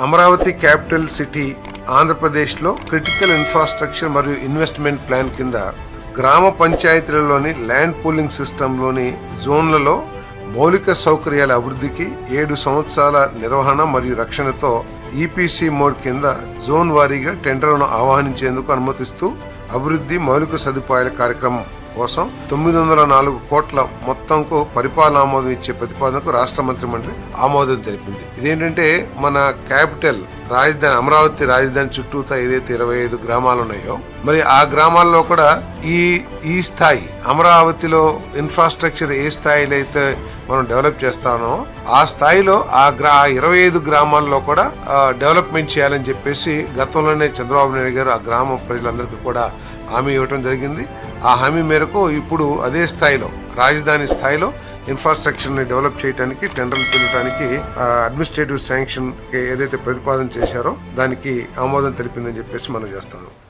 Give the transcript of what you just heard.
Amaravati capital city ఆంధ్రప్రదేశ్లో critical infrastructure మరియు investment plan కింద గ్రామ పంచాయతీలలోని ల్యాండ్ పూలింగ్ సిస్టంలోని జోన్లలో మౌలిక సౌకర్యాల అభివృద్ధికి ఏడు సంవత్సరాల నిర్వహణ మరియు రక్షణతో ఈపీసీ మోడ్ కింద జోన్ వారీగా టెండర్లను ఆహ్వానించేందుకు అనుమతిస్తూ అభివృద్ధి మౌలిక సదుపాయాల కార్యక్రమం కోసం తొమ్మిది వందల నాలుగు కోట్ల మొత్తంకు పరిపాలన ఆమోదం ఇచ్చే ప్రతిపాదనకు రాష్ట్ర మంత్రి మండలి ఆమోదం తెలిపింది. ఇదేంటంటే మన క్యాపిటల్ రాజధాని అమరావతి రాజధాని చుట్టూతా ఏదైతే ఇరవై ఐదు గ్రామాలు ఉన్నాయో మరి ఆ గ్రామాల్లో కూడా ఈ ఈ స్థాయి అమరావతిలో ఇన్ఫ్రాస్ట్రక్చర్ ఏ స్థాయిలో అయితే మనం డెవలప్ చేస్తానో ఆ స్థాయిలో ఆ గ్రా ఇరవై ఐదు గ్రామాల్లో కూడా డెవలప్మెంట్ చేయాలని చెప్పేసి గతంలోనే చంద్రబాబు నాయుడు గారు ఆ గ్రామ ప్రజలందరికీ కూడా హామీ ఇవ్వడం జరిగింది. ఆ హామీ మేరకు ఇప్పుడు అదే స్థాయిలో రాజధాని స్థాయిలో ఇన్ఫ్రాస్ట్రక్చర్ని డెవలప్ చేయడానికి టెండర్లు పిలవడానికి అడ్మినిస్ట్రేటివ్ శాంక్షన్ ఏదైతే ప్రతిపాదన చేశారో దానికి ఆమోదం తెలిపిందని చెప్పేసి మనం చేస్తాము